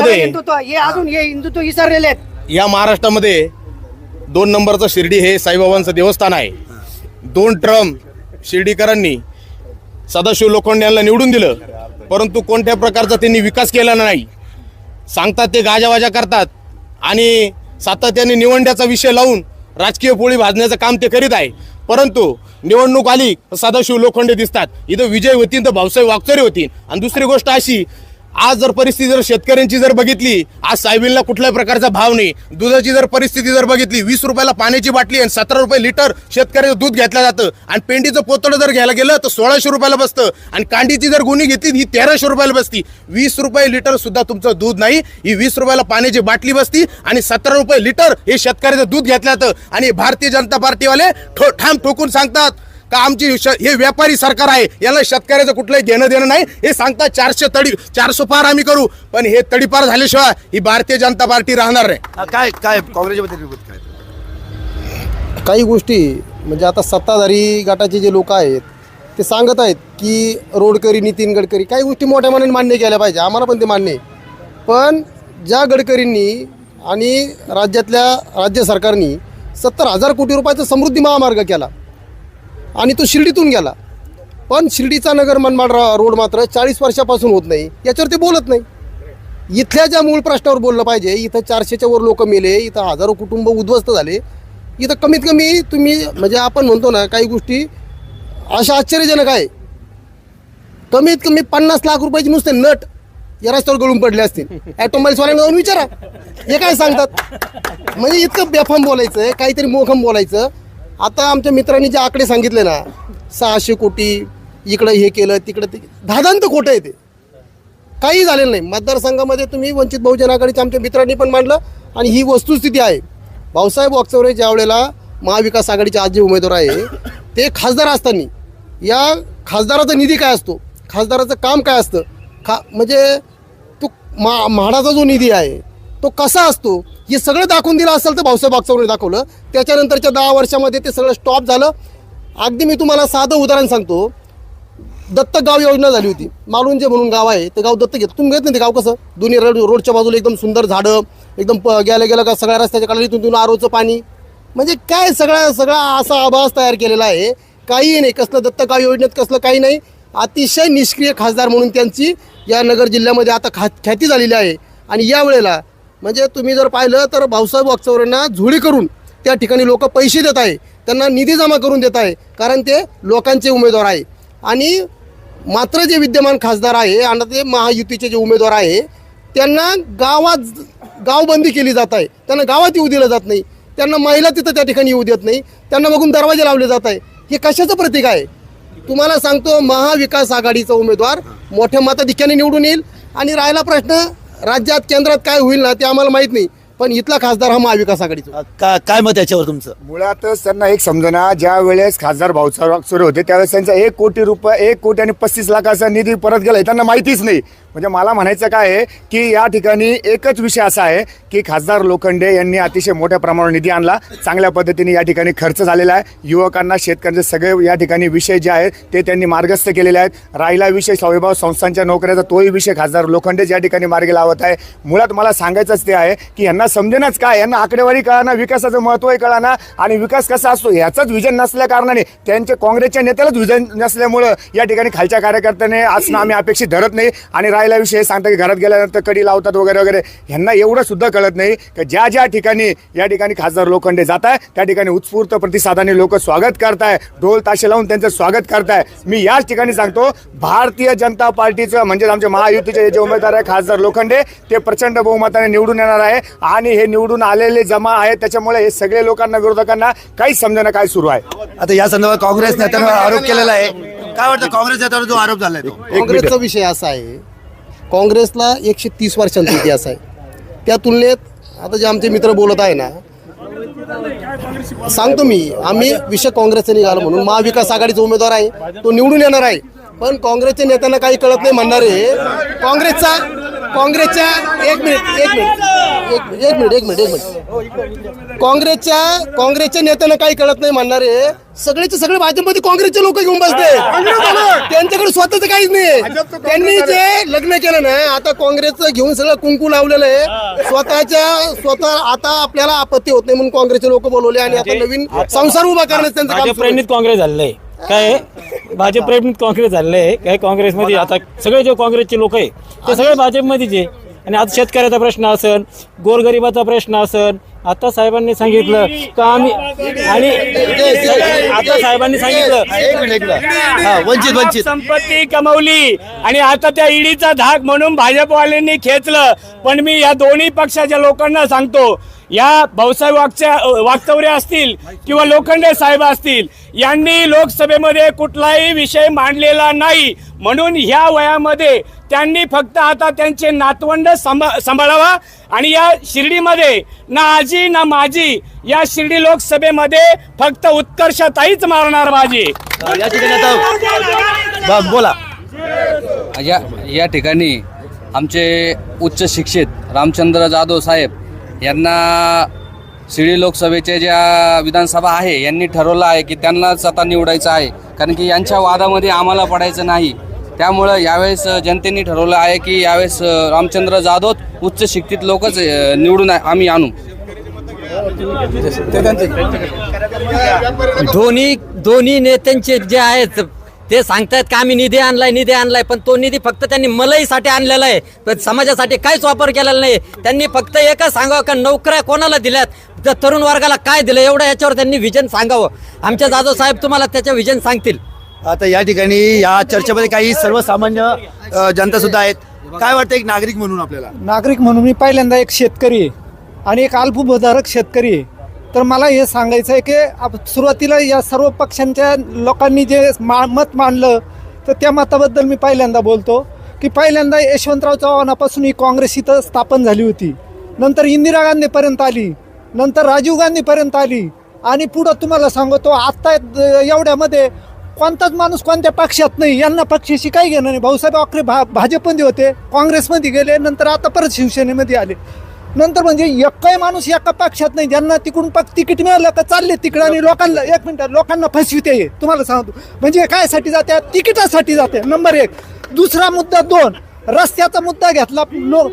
मध्ये हिंदुत्व हे अजून हे हिंदुत्व विसरलेले आहेत. या महाराष्ट्रामध्ये दोन नंबरचं शिर्डी हे साईबाबांचं देवस्थान आहे. दोन ट्रम शिर्डीकरांनी सदाशिव लोखंडे यांना निवडून दिलं. परंतु कोणत्या प्रकारचा त्यांनी विकास केला नाही. सांगतात ते गाजावाजा करतात आणि सातत्याने निवडण्याचा विषय लावून राजकीय पोळी भाजण्याचं काम ते करीत आहे. परंतु निवडणूक आली तर सदाशिव लोखंडे दिसतात. इथं विजय होतील तर भाऊसाहेब वागचोरे होतील आणि दुसरी गोष्ट अशी आज जर परिस्थिती जर शेतकऱ्यांची जर बघितली आज सायबीनला कुठल्याही प्रकारचा भाव नाही. दुधाची जर परिस्थिती जर बघितली वीस रुपयाला पाण्याची बाटली आणि सतरा रुपये लिटर शेतकऱ्याचं दूध घेतलं जातं आणि पेंडीचं पोतडं जर घ्यायला गेलं तर सोळाशे रुपयाला बसतं. आणि कांडीची जर गुन्ही घेतली ही तेराशे रुपयाला बसती. वीस रुपये लिटर सुद्धा तुमचं दूध नाही ही वीस रुपयाला पाण्याची बाटली बसती आणि सतरा रुपये लिटर हे शेतकऱ्याचं दूध घेतलं जातं. आणि भारतीय जनता पार्टीवाले ठो ठाम ठोकून सांगतात का आमची श- हे व्यापारी सरकार आहे याला शेतकऱ्याचं कुठलंही घेणं देणं नाही. हे सांगतात चारशे तडी चारशे पार आम्ही करू. पण हे तडीपार झाल्याशिवाय ही भारतीय जनता पार्टी राहणार नाही. काय काय काय? काही गोष्टी म्हणजे आता सत्ताधारी गटाचे जे लोक आहेत ते सांगत आहेत की रोडकरी नितीन गडकरी काही गोष्टी मोठ्या मनाने मान्य केल्या पाहिजे. आम्हाला पण ते मान्य आहे. पण ज्या गडकरींनी आणि राज्यातल्या राज्य सरकारनी सत्तर हजार कोटी रुपयाचा समृद्धी महामार्ग केला. आणि तो शिर्डीतून गेला. पण शिर्डीचा नगर मनमाड रोड मात्र चाळीस वर्षापासून होत नाही. याच्यावर ते बोलत नाही. इथल्या ज्या मूळ प्रश्नावर बोललं पाहिजे इथं चारशेच्या वर लोक मेले इथं हजारो कुटुंब उद्ध्वस्त झाले. इथं कमीत कमी तुम्ही म्हणजे आपण म्हणतो ना काही गोष्टी अशा आश्चर्यजनक आहे. कमीत कमी पन्नास लाख रुपयाची नुसते नट या रस्त्यावर गळून पडले असतील. ॲटोमोबाईल्सवाल्यांना जाऊन विचारा. हे काय सांगतात? म्हणजे इतकं बेफाम बोलायचं काहीतरी मोखम बोलायचं. आता आमच्या मित्रांनी जे आकडे सांगितले ना सहाशे कोटी इकडं हे केलं तिकडं ते धादांत खोटं आहे ते. काही झालेलं नाही. मतदारसंघामध्ये तुम्ही वंचित बहुजन आघाडीच्या आमच्या मित्रांनी पण मांडलं आणि ही वस्तुस्थिती आहे. भाऊसाहेब वागचौरे ज्या वेळेला महाविकास आघाडीचे आज जे उमेदवार आहे ते खासदार असताना या खासदाराचा निधी काय असतो? खासदाराचं काम काय असतं? खा म्हणजे तो मा म्हाडाचा जो निधी आहे तो कसा असतो हे सगळं दाखवून दिलं असेल तर भाऊसाहेब वागचौरे दाखवलं. त्याच्यानंतरच्या दहा वर्षामध्ये ते सगळं स्टॉप झालं. अगदी मी तुम्हाला साधं उदाहरण सांगतो. दत्तक गाव योजना झाली होती. मालुंजे म्हणून गाव आहे. ते गाव दत्तक घेत तुम्ही घेत नाही ते गाव कसं? दोन्ही रोड रोडच्या बाजूला एकदम सुंदर झाडं एकदम प गेलं गेलं का सगळ्या रस्त्याच्या काढली तिथून आरोचं पाणी. म्हणजे काय सगळा सगळा असा आभास तयार केलेला आहे. काही नाही. कसलं दत्तक गाव योजनेत कसलं काही नाही. अतिशय निष्क्रिय खासदार म्हणून त्यांची या नगर जिल्ह्यामध्ये आता खा ख्याती झालेली आहे. आणि या वेळेला म्हणजे तुम्ही जर पाहिलं तर भाऊसाहेब वागचौऱ्यांना झोळी करून त्या ठिकाणी लोक पैसे देत आहे. त्यांना निधी जमा करून देत आहे. कारण ते लोकांचे उमेदवार आहे. आणि मात्र जे विद्यमान खासदार आहे आणि ते महायुतीचे जे उमेदवार आहे त्यांना गावात गावबंदी केली जात आहे. त्यांना गावात येऊ दिलं जात नाही. त्यांना महिला तिथं त्या ठिकाणी येऊ देत नाही. त्यांना बघून दरवाजे लावले जात आहे. हे कशाचं प्रतीक आहे? तुम्हाला सांगतो महाविकास आघाडीचा उमेदवार मोठ्या मताधिक्याने निवडून येईल. आणि राहिला प्रश्न राज्यात केंद्रात काय होईल ना ते आम्हाला माहीत नाही. पण इथला खासदार हा महाविकास आघाडीचा. हा, का काय मत याच्यावर तुमचं? मुळातच त्यांना एक समजना ज्या वेळेस खासदार भाऊसाहेब वागचोरे होते त्यावेळेस त्यांचा एक कोटी रुपये एक कोटी आणि पस्तीस लाखाचा निधी परत गेला त्यांना माहितीच नाही. म्हणजे मला म्हणायचं काय आहे की या ठिकाणी एकच विषय असा आहे की खासदार लोखंडे यांनी अतिशय मोठ्या प्रमाणावर निधी आणला. चांगल्या पद्धतीने या ठिकाणी खर्च झालेला आहे. युवकांना शेतकऱ्यांचे सगळे या ठिकाणी विषय जे आहेत ते त्यांनी मार्गस्थ केलेले आहेत. राहिला विषय स्वाभिभाव संस्थांच्या नोकऱ्याचा तोही विषय खासदार लोखंडेच या ठिकाणी मार्गी लावत आहे. मुळात मला सांगायचंच ते आहे की यांना समजेनच काय यांना आकडेवारी कळाना विकासाचं महत्त्वही कळाना आणि विकास कसा असतो ह्याचंच विजन नसल्या कारणाने त्यांचे काँग्रेसच्या नेत्यालाच विजन नसल्यामुळं या ठिकाणी खालच्या कार्यकर्त्याने असणं आम्ही अपेक्षित धरत नाही आणि राहिला विषय सांगता की घरात गेल्यानंतर कडी लावतात वगैरे वगैरे. ह्यांना एवढं सुद्धा कळत नाही की ज्या ज्या ठिकाणी या ठिकाणी खासदार लोखंडे जात आहे त्या ठिकाणी उत्स्फूर्त प्रतिसादाने लोक स्वागत करताय ढोल ताशे लावून त्यांचं स्वागत करताय. मी याच ठिकाणी सांगतो भारतीय जनता पार्टीचं म्हणजे आमचे महायुतीचे जे उमेदवार आहे खासदार लोखंडे ते प्रचंड बहुमताने निवडून येणार आहे. आणि हे निवडून आलेले जमा आहे त्याच्यामुळे हे सगळे लोकांना विरोधकांना काहीच समजना काय सुरू आहे? आता या संदर्भात काँग्रेस नेत्यांवर आरोप केलेला आहे. काय वाटतं काँग्रेस नेत्यावर जो आरोप झालाय तो? काँग्रेसचा विषय असा आहे काँग्रेसला एकशे तीस वर्षांचा इतिहास आहे. त्या तुलनेत आता जे आमचे मित्र बोलत आहे ना सांगतो मी आम्ही विषय काँग्रेसचे निघालो म्हणून. महाविकास आघाडीचा उमेदवार आहे तो निवडून येणार आहे. पण काँग्रेसच्या नेत्यांना काही कळत नाही म्हणणारे काँग्रेसचा काँग्रेसच्या एक मिनिट एक मिनिट एक मिनिट एक मिनिट एक मिनिट काँग्रेसच्या काँग्रेसच्या नेत्यांना काही कळत नाही म्हणणारे सगळेचे सगळे भाजपमध्ये काँग्रेसचे लोक घेऊन बसते त्यांच्याकडे स्वतःच काहीच नाही त्यांनी जे लग्न केलं ना आता काँग्रेसचं घेऊन सगळं कुंकू लावलेलं आहे. स्वतःच्या स्वतः आता आपल्याला आपत्ती होत नाही म्हणून काँग्रेसचे लोक बोलवले आणि आता नवीन संसार उभा करण्याचं त्यांचं काँग्रेस झालेलं आहे. काय आहे? भाजप प्रेरणित काँग्रेस झालेलं आहे. काय काँग्रेसमध्ये आता सगळे जे काँग्रेसचे लोक आहे ते सगळे भाजपमध्येच आहे. आणि आता शेतकऱ्याचा प्रश्न असन गोरगरिबाचा प्रश्न असन आता साहेबांनी सांगितलं का आम्ही आणि आता साहेबांनी सांगितलं एक मिनिट एक मिनिट. हा वंचित वंचित. संपत्ती कमवली. आणि आता त्या ईडीचा धाक म्हणून भाजपवाल्यांनी खेचलं. पण मी या दोन्ही पक्षाच्या लोकांना सांगतो या भाऊसाहेब वागच्या वागचौरे असतील किंवा लोखंडे साहेब असतील यांनी लोकसभेमध्ये कुठलाही विषय मांडलेला नाही. म्हणून ह्या वयामध्ये त्यांनी फक्त आता त्यांचे नातवंड सांभा- सांभाळावा आणि या शिर्डीमध्ये ना आजी ना माझी या शिर्डी लोकसभेमध्ये फक्त उत्कर्षताईच मारणार बाजी या ठिकाणी आता बा- बोला. या या ठिकाणी आमचे उच्च शिक्षित रामचंद्र जाधव साहेब यांना शिर्डी लोकसभेचे ज्या विधानसभा आहे यांनी ठरवलं आहे की त्यांनाच आता निवडायचं आहे. कारण की यांच्या वादामध्ये आम्हाला पडायचं नाही. त्यामुळं यावेळेस जनतेने ठरवलं आहे की यावेळेस रामचंद्र जाधव उच्च शिक्षित लोकच निवडून आम्ही आणू. दोन्ही दोन्ही नेत्यांचे जे आहेत ते सांगतायत की आम्ही निधी आणलाय निधी आणलाय पण तो निधी फक्त त्यांनी मलईसाठी आणलेला आहे. पण समाजासाठी काहीच वापर केलेला नाही. त्यांनी फक्त एकच सांगावं का नोकऱ्या कोणाला दिल्यात? तर तरुण वर्गाला काय दिलं? एवढं याच्यावर त्यांनी विजन सांगावं. आमच्या जाधव साहेब तुम्हाला त्याचं विजन सांगतील. आता या ठिकाणी या चर्चेमध्ये काही सर्वसामान्य जनता सुद्धा आहेत. काय वाटतं एक नागरिक म्हणून आपल्याला? नागरिक म्हणून मी पहिल्यांदा एक शेतकरी आहे आणि एक अल्पभूधारक शेतकरी आहे. तर मला हे सांगायचं आहे की सुरुवातीला या सर्व पक्षांच्या लोकांनी जे मा मत मांडलं तर त्या मताबद्दल मी पहिल्यांदा बोलतो की पहिल्यांदा यशवंतराव चव्हाणापासून ही काँग्रेस इथं स्थापन झाली होती. नंतर इंदिरा गांधीपर्यंत आली नंतर राजीव गांधीपर्यंत आली आणि पुढं तुम्हाला सांगतो आत्ता एवढ्यामध्ये कोणताच माणूस कोणत्या पक्षात नाही यांना पक्षाशी काही घेणं नाही. भाऊसाहेब आखरे भा भाजपमध्ये होते काँग्रेसमध्ये गेले नंतर आता परत शिवसेनेमध्ये आले. नंतर म्हणजे एकही माणूस एका पक्षात नाही. ज्यांना तिकडून पक्ष तिकीट मिळालं का चालले तिकडं आणि लोकांना एक मिनिट लोकांना फसविते हे. तुम्हाला सांगतो. म्हणजे कायसाठी जाते? तिकिटासाठी जाते. नंबर एक. दुसरा मुद्दा दोन. रस्त्याचा मुद्दा घेतला. लो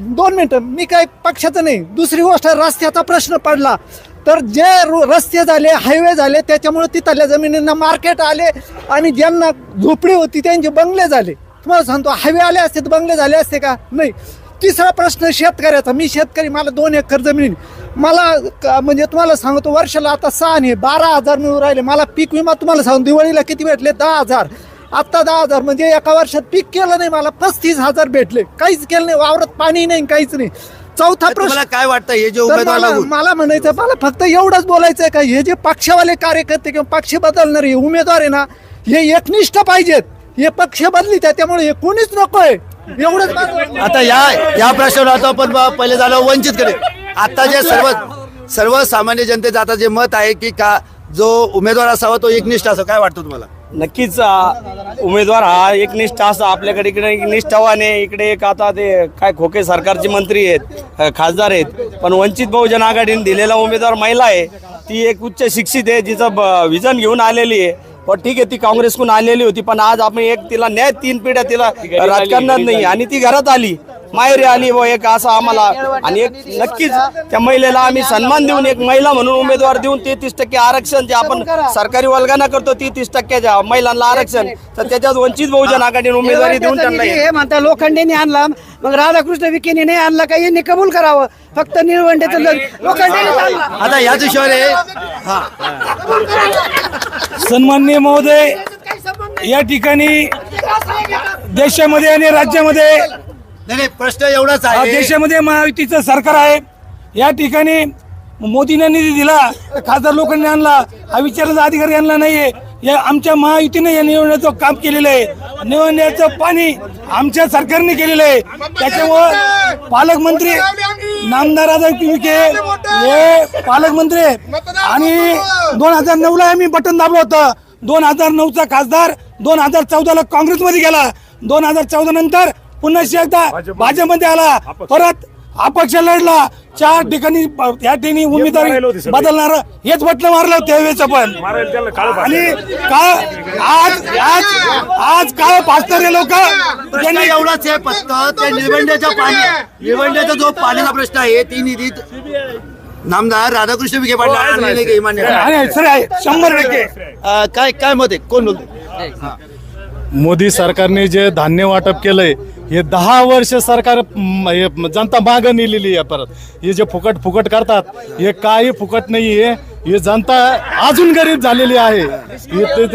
दोन मिनिटं. मी काय पक्षाचं नाही. दुसरी गोष्ट रस्त्याचा प्रश्न पडला. तर जे रो- रस्ते झाले हायवे झाले त्याच्यामुळे तिथल्या जमिनींना मार्केट आले आणि ज्यांना झोपडी होती त्यांचे बंगले झाले. तुम्हाला सांगतो हायवे आले असते तर बंगले झाले असते का? नाही. तिसरा प्रश्न शेतकऱ्याचा. मी शेतकरी मला दोन एकर जमीन. मला म्हणजे तुम्हाला सांगतो वर्षाला आता सहा आणि बारा हजार मिळून राहिले. मला पीक विमा तुम्हाला सांगतो दिवाळीला किती भेटले? दहा हजार. आत्ता दहा हजार. म्हणजे एका वर्षात पीक केलं नाही मला पस्तीस हजार भेटले. काहीच केलं नाही. वावरात पाणी नाही काहीच नाही. चौथा प्रश्न काय वाटतं? हे जे मला म्हणायचं मला फक्त एवढंच बोलायचं आहे का हे जे पक्षावाले कार्यकर्ते किंवा पक्ष बदलणारे उमेदवार आहे ना हे एकनिष्ठ पाहिजेत. हे पक्ष बदली त्यामुळे हे कोणीच नकोय. एवढंच आता या या प्रश्नावर आता आपण पहिले झालं वंचित कडे आता जे सर्व सर्वसामान्य जनतेचं आता जे मत आहे की का जो उमेदवार असावा तो एकनिष्ठ असावा काय वाटतं तुम्हाला? नक्कीच उमेदवार हा एकनिष्ठ असा आपल्याकडे इकडे एक निष्ठावाने इकडे एक आता ते काय खोके सरकारचे मंत्री आहेत खासदार आहेत पण वंचित बहुजन आघाडीने दिलेला उमेदवार महिला आहे ती एक उच्च शिक्षित आहे जिचं विजन घेऊन आलेली आहे. पण ठीक आहे ती काँग्रेसकडून आलेली होती पण आज आपण एक तिला न्याय तीन पिढ्या तिला राजकारणात नाही आणि ती घरात आली. माहेरी आली व एक असं आम्हाला. आणि एक नक्कीच त्या महिलेला आम्ही सन्मान देऊन एक महिला म्हणून उमेदवार देऊन तेहतीस टक्के आरक्षण जे आपण सरकारी वर्गाना करतो तेहतीस टक्क्याच्या महिलांना आरक्षण. तर त्याच्यात वंचित बहुजन आघाडीने उमेदवारी देऊन त्यांना हे. म्हणता लोखंडेने आणला. मग राधाकृष्ण विखेने नाही आणला का? यांनी कबूल करावं. फक्त निळवंडेचं लोखंडेने आता याच विषयावर हा. सन्माननीय महोदय या ठिकाणी देशामध्ये आणि राज्यामध्ये नाही नाही, प्रश्न एवढाच हा आहे देशामध्ये महायुतीचं सरकार आहे. या ठिकाणी मोदीने निधी दिला तर खासदार लोकांनी आणला हा विचाराचा अधिकारी आणला नाहीये. या आमच्या महायुतीने या निवडण्याचं काम केलेलं आहे. निवडण्याचं पाणी आमच्या सरकारने केलेलं आहे. त्याच्यामुळं पालकमंत्री नामदार राजा विखे हे पालकमंत्री. आहे. आणि दोन हजार नऊ ला आम्ही बटन दाबलं होतं. दोन हजार नऊचा खासदार दोन हजार चौदाला काँग्रेसमध्ये गेला. दोन हजार चौदा नंतर पुन्हा एकदा भाजपमध्ये आला. परत अपक्ष लढला. चार ठिकाणी या ठिकाणी उमेदवारी बदलणार. हेच बटणं मारलं त्यावेळेच पण. आणि काय आज आज आज काय पाचणारे लोक. प्रश्न एवढाच आहे फक्त. त्या निळवंड्याच्या पाणी निळवंड्याचा जो पाण्याचा प्रश्न आहे ती निधीत नामदार राधाकृष्ण विखे पाटील आहे शंभर टक्के. काय काय मत आहे? कोण बोलते मोदी सरकारने जे धान्य वाटप केलंय हे दहा वर्ष सरकार जनता मागं नेलेली आहे परत. हे जे फुकट फुकट करतात हे काही फुकट नाही आहे हे जनता अजून गरीब झालेली आहे. हे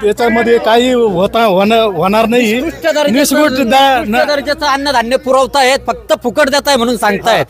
त्याच्यामध्ये काही होता होणार होणार नाही. निष्कृष्ट दर्जाचं अन्नधान्य पुरवतायत फक्त फुकट देत आहे म्हणून सांगतायत.